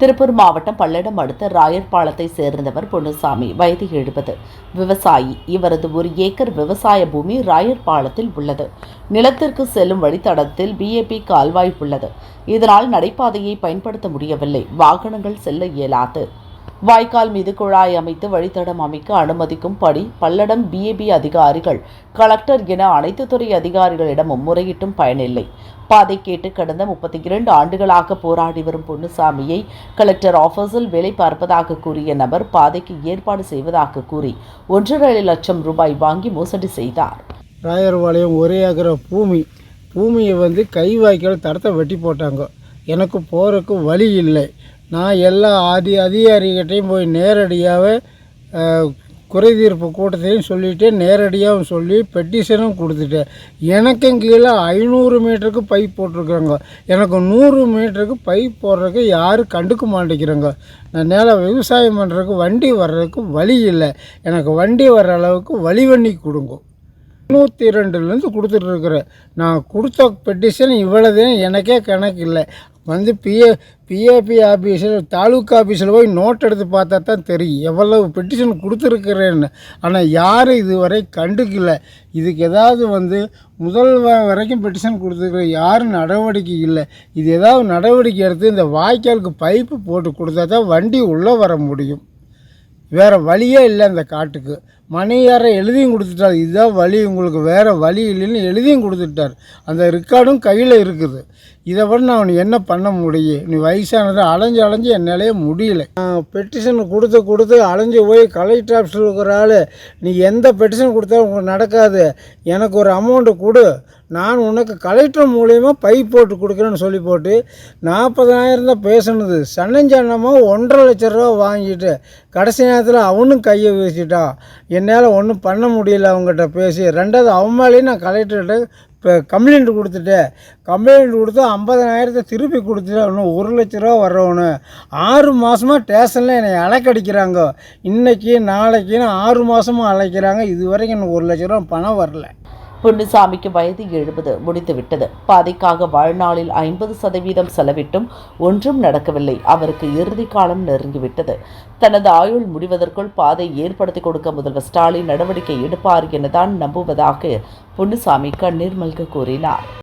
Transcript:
திருப்பூர் மாவட்டம் பல்லடம் அடுத்த ராயர்பாளத்தை சேர்ந்தவர் பொன்னுசாமி. வயது எழுபது. விவசாயி. இவரது ஒரு ஏக்கர் விவசாய பூமி ராயர்பாளத்தில் உள்ளது. நிலத்திற்கு செல்லும் வழித்தடத்தில் பிஏபி கால்வாய் உள்ளது. இதனால் நடைபாதையை பயன்படுத்த முடியவில்லை. வாகனங்கள் செல்ல இயலாது. வாய்க்கால் மீது குழாய் அமைத்து வழித்தடம் அமைக்க அனுமதிக்கும் படி பல்லடம் பிஏபி அதிகாரிகள் கலெக்டர் என அனைத்து துறை அதிகாரிகளிடமும் முறையிட்டும் பயனில்லை. பாதை கேட்டு கடந்த முப்பத்தி இரண்டு ஆண்டுகளாக போராடி வரும் பொன்னுசாமியை கலெக்டர் ஆஃபீஸில் வேலை பார்ப்பதாக கூறிய நபர் பாதைக்கு ஏற்பாடு செய்வதாக கூறி ஒன்றரை லட்சம் ரூபாய் வாங்கி மோசடி செய்தார். ராயர்பாளையம் ஒரே ஏக்கர பூமி. பூமியை வந்து கை வாய்க்கால் தடத்தை வெட்டி போட்டாங்க. எனக்கு போகிறதுக்கு வழி இல்லை. நான் எல்லா அதி அதிகாரிகிட்டையும் போய் நேரடியாகவே குறைதீர்ப்பு கூட்டத்தையும் சொல்லிவிட்டு நேரடியாகவும் சொல்லி பெட்டிஷனும் கொடுத்துட்டேன். எனக்கும் கீழே ஐநூறு மீட்டருக்கு பைப் போட்டிருக்குறாங்க. எனக்கு நூறு மீட்டருக்கு பைப் போடுறதுக்கு யாரும் கண்டுக்க மாட்டேங்கிறாங்க. நான் நேர விவசாயம் பண்ணுறதுக்கு வண்டி வர்றதுக்கு வழி இல்லை. எனக்கு வண்டி வர்ற அளவுக்கு வழி பண்ணி கொடுங்க. நூற்றி ரெண்டுலேருந்து கொடுத்துட்ருக்குறேன் நான் கொடுத்த பெட்டிஷன் இவ்வளோதான் எனக்கே கணக்கு இல்லை. வந்து பிஏ பிஏபி ஆஃபீஸில் தாலுக்கா ஆஃபீஸில் போய் நோட் எடுத்து பார்த்தா தான் தெரியும். எவ்வளவு பெட்டிஷன் கொடுத்துருக்குறேன்னு. ஆனால் யாரும் இதுவரை கண்டுக்கல. இதுக்கு ஏதாவது வந்து முதல் வரைக்கும் பெட்டிஷன் கொடுத்துருக்குற யாரும் நடவடிக்கை இல்லை. இது ஏதாவது நடவடிக்கை எடுத்து இந்த வாய்க்காலுக்கு பைப்பு போட்டு கொடுத்தா தான் வண்டி உள்ளே வர முடியும். வேறு வழியே இல்லை அந்த காட்டுக்கு. மணியாரை எழுதியும் கொடுத்துட்டார். இதுதான் வழி. உங்களுக்கு வேறு வழி இல்லைன்னு எழுதியும் கொடுத்துட்டார். அந்த ரெக்கார்டும் கையில் இருக்குது. இதை விட நான் அவனுக்கு என்ன பண்ண முடியும்? நீ வயசானதை அலைஞ்சு அலைஞ்சு என்னாலே முடியல. பெட்டிஷன் கொடுத்து கொடுத்து அலைஞ்சு போய் கலெக்டர் ஆஃபீஸில் இருக்கிற ஆள் நீ எந்த பெட்டிஷன் கொடுத்தாலும் உங்களுக்கு நடக்காது. எனக்கு ஒரு அமௌண்ட்டு கொடு. நான் உனக்கு கலெக்டர் மூலியமாக பை போட்டு கொடுக்குறேன்னு சொல்லி போட்டு நாற்பதாயிரம் தான் பேசுனது. சன்னஞ்சன்னமாக ஒன்றரை லட்ச ரூபா வாங்கிட்டு கடைசி நேரத்தில் அவனும் கையை வீசிட்டான் என்னால் ஒன்றும் பண்ண முடியல அவங்ககிட்ட பேசி. ரெண்டாவது அவன் மேலேயும் நான் கலெக்டர்கிட்ட இப்போ கம்ப்ளைண்ட் கொடுத்துட்டேன். கம்ப்ளைண்ட் கொடுத்து ஐம்பதனாயிரத்தை திருப்பி கொடுத்துட்டு இன்னும் ஒரு லட்ச ரூபா வர்றவனு ஆறு மாதமாக ஸ்டேஷனில் என்னை அலைக்கடிக்கிறாங்க. இன்றைக்கி நாளைக்குன்னு ஆறு மாதமாக அழைக்கிறாங்க இது வரைக்கும் எனக்கு ஒரு லட்ச ரூபா பணம் வரல. பொன்னுசாமிக்கு வயது எழுபது முடித்துவிட்டது பாதைக்காக வாழ்நாளில் ஐம்பது சதவீதம் செலவிட்டும் ஒன்றும் நடக்கவில்லை. அவருக்கு இறுதி காலம் நெருங்கிவிட்டது. தனது ஆயுள் முடிவதற்குள் பாதை ஏற்படுத்தி கொடுக்க முதல்வர் ஸ்டாலின் நடவடிக்கை எடுப்பார் எனதான் நம்புவதாக பொன்னுசாமி கண்ணீர் மல்க கூறினார்.